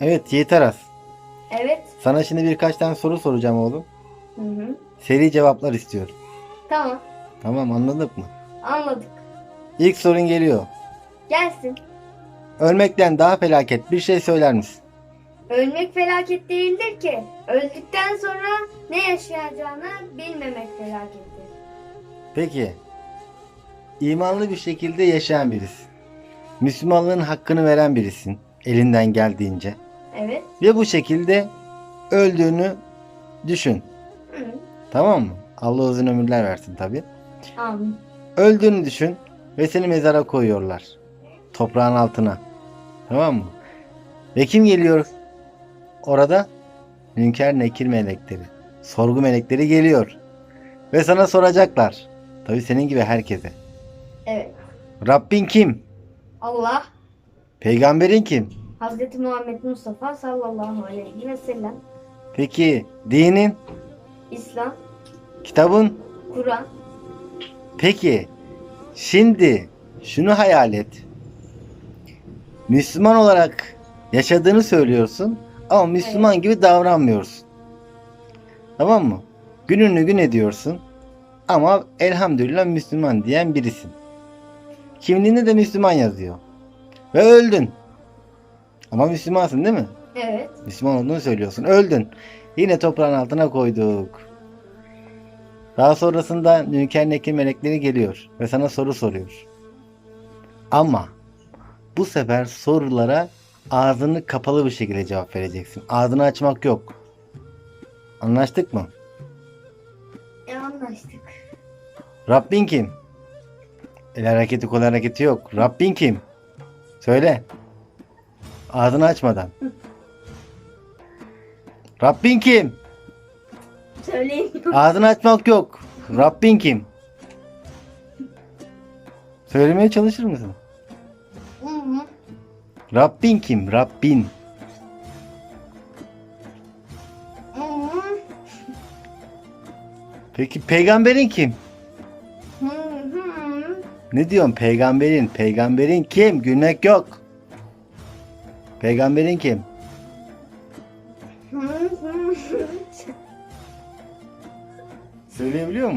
Evet Yiğit Aras. Evet. Sana şimdi birkaç tane soru soracağım oğlum. Hı hı. Seri cevaplar istiyorum. Tamam. Tamam anladık mı? Anladık. İlk sorun geliyor. Gelsin. Ölmekten daha felaket bir şey söyler misin? Ölmek felaket değildir ki. Öldükten sonra ne yaşayacağını bilmemek felakettir. Peki. imanlı bir şekilde yaşayan birisin. Müslümanlığın hakkını veren birisin. Elinden geldiğince. Evet. Ve bu şekilde öldüğünü düşün. Hı. Tamam mı? Allah uzun ömürler versin tabi. Amin. Öldüğünü düşün ve seni mezara koyuyorlar. Toprağın altına. Tamam mı? Ve kim geliyor? Orada Münker Nekir melekleri. Sorgu melekleri geliyor. Ve sana soracaklar. Tabi senin gibi herkese. Evet. Rabbin kim? Allah Peygamberin kim? Hazreti Muhammed Mustafa sallallahu aleyhi ve sellem. Peki dinin? İslam, Kitabın? Kur'an. Peki şimdi şunu hayal et. Müslüman olarak yaşadığını söylüyorsun ama Müslüman gibi davranmıyorsun. Tamam mı? Gününü gün ediyorsun ama elhamdülillah Müslüman diyen birisin. Kimliğinde de Müslüman yazıyor. Ve öldün. Ama Müslümansın değil mi? Evet. Müslüman olduğunu söylüyorsun. Öldün. Yine toprağın altına koyduk. Daha sonrasında Münker Nekir melekleri geliyor ve sana soru soruyor. Ama bu sefer sorulara ağzını kapalı bir şekilde cevap vereceksin. Ağzını açmak yok. Anlaştık mı? E anlaştık. Rabbin kim? El hareketi kol hareketi yok. Rabbin kim? Söyle. Ağzını açmadan. Rabbin kim? Söyleyin. Ağzını açmak yok. Rabbin kim? Söylemeye çalışır mısın? Rabbin kim? Rabbin. Peki peygamberin kim? Ne diyorsun peygamberin? Peygamberin kim? Gülmek yok. Peygamberin kim? Söyleyebiliyor?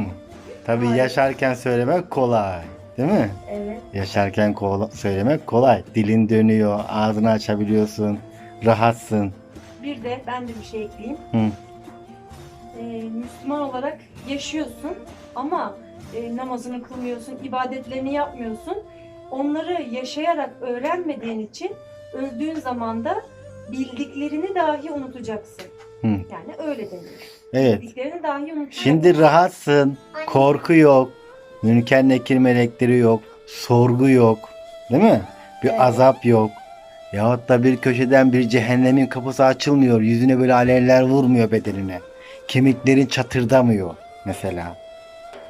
Tabii Hayır. yaşarken söylemek kolay. Değil mi? Evet. Yaşarken kola- söylemek kolay. Dilin dönüyor, ağzını açabiliyorsun, rahatsın. Bir de ben de bir şey ekleyeyim. Hı. Ee, Müslüman olarak yaşıyorsun ama e, namazını kılmıyorsun, ibadetlerini yapmıyorsun. Onları yaşayarak öğrenmediğin için öldüğün zaman da bildiklerini dahi unutacaksın. Hı. Yani öyle deniyor. Evet. Bildiklerini dahi unutacaksın. Şimdi rahatsın, korku yok, münker nekir melekleri yok, sorgu yok, değil mi? Bir Evet. azap yok. Yahut da bir köşeden bir cehennemin kapısı açılmıyor, yüzüne böyle alevler vurmuyor bedenine. Kemiklerin çatırdamıyor mesela.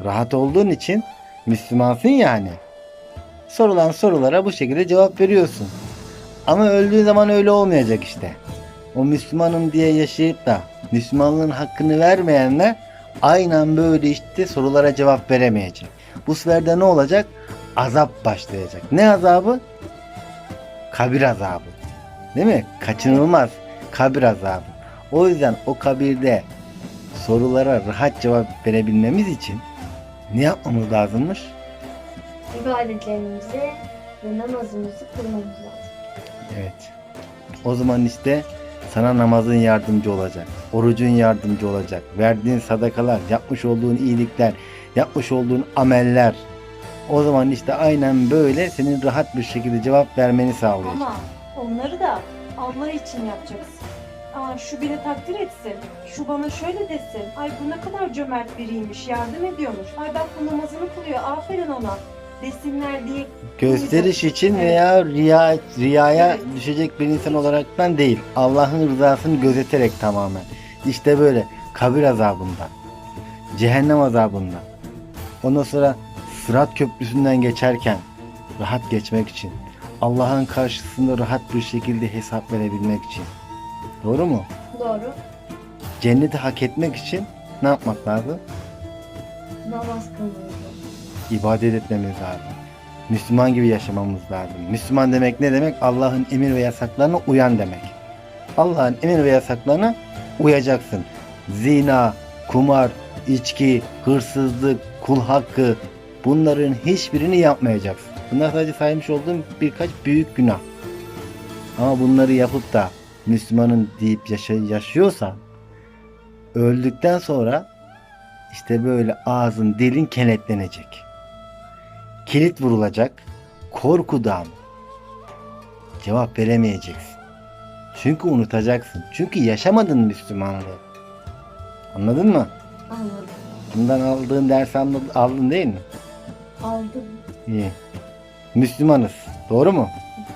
Rahat olduğun için Müslümansın yani. Sorulan sorulara bu şekilde cevap veriyorsun. Ama öldüğün zaman öyle olmayacak işte. O Müslümanım diye yaşayıp da Müslümanlığın hakkını vermeyenler aynen böyle işte sorulara cevap veremeyecek. Bu sefer ne olacak? Azap başlayacak. Ne azabı? Kabir azabı. Değil mi? Kaçınılmaz. Kabir azabı. O yüzden o kabirde sorulara rahat cevap verebilmemiz için ne yapmamız lazımmış? İbadetlerimizi ve namazımızı kılmamız lazım. Evet. O zaman işte sana namazın yardımcı olacak. Orucun yardımcı olacak. Verdiğin sadakalar, yapmış olduğun iyilikler, yapmış olduğun ameller. O zaman işte aynen böyle senin rahat bir şekilde cevap vermeni sağlayacak. Ama onları da Allah için yapacaksın. Aa, şu beni takdir etsin, şu bana şöyle desin, ay bu ne kadar cömert biriymiş, yardım ediyormuş, ay bak bu namazını kılıyor, aferin ona desinler diye Gösteriş için Evet. veya riya, riyaya Evet. düşecek bir insan olaraktan değil. Allah'ın rızasını gözeterek tamamen. İşte böyle kabir azabında, cehennem azabında. Ondan sonra Sırat Köprüsü'nden geçerken rahat geçmek için, Allah'ın karşısında rahat bir şekilde hesap verebilmek için. Doğru mu? Doğru. Cenneti hak etmek için ne yapmak lazım? Namaz lazım. İbadet etmemiz lazım. Müslüman gibi yaşamamız lazım. Müslüman demek ne demek? Allah'ın emir ve yasaklarına uyan demek. Allah'ın emir ve yasaklarına uyacaksın. Zina, kumar, içki, hırsızlık, kul hakkı bunların hiçbirini yapmayacaksın. Bunlar sadece saymış olduğum birkaç büyük günah. Ama bunları yapıp da Müslümanın deyip yaşıyorsan öldükten sonra işte böyle ağzın dilin kenetlenecek. Kilit vurulacak. Korkudan cevap veremeyeceksin. Çünkü unutacaksın. Çünkü yaşamadın Müslümanlığı. Anladın mı? Anladım. Bundan aldığın dersi anladın, aldın değil mi? Aldım. İyi. Müslümanız. Doğru mu?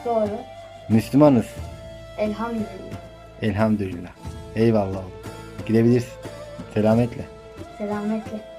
Doğru. Müslümanız. Elhamdülillah. Elhamdülillah. Eyvallah. Gidebilirsin. Selametle. Selametle.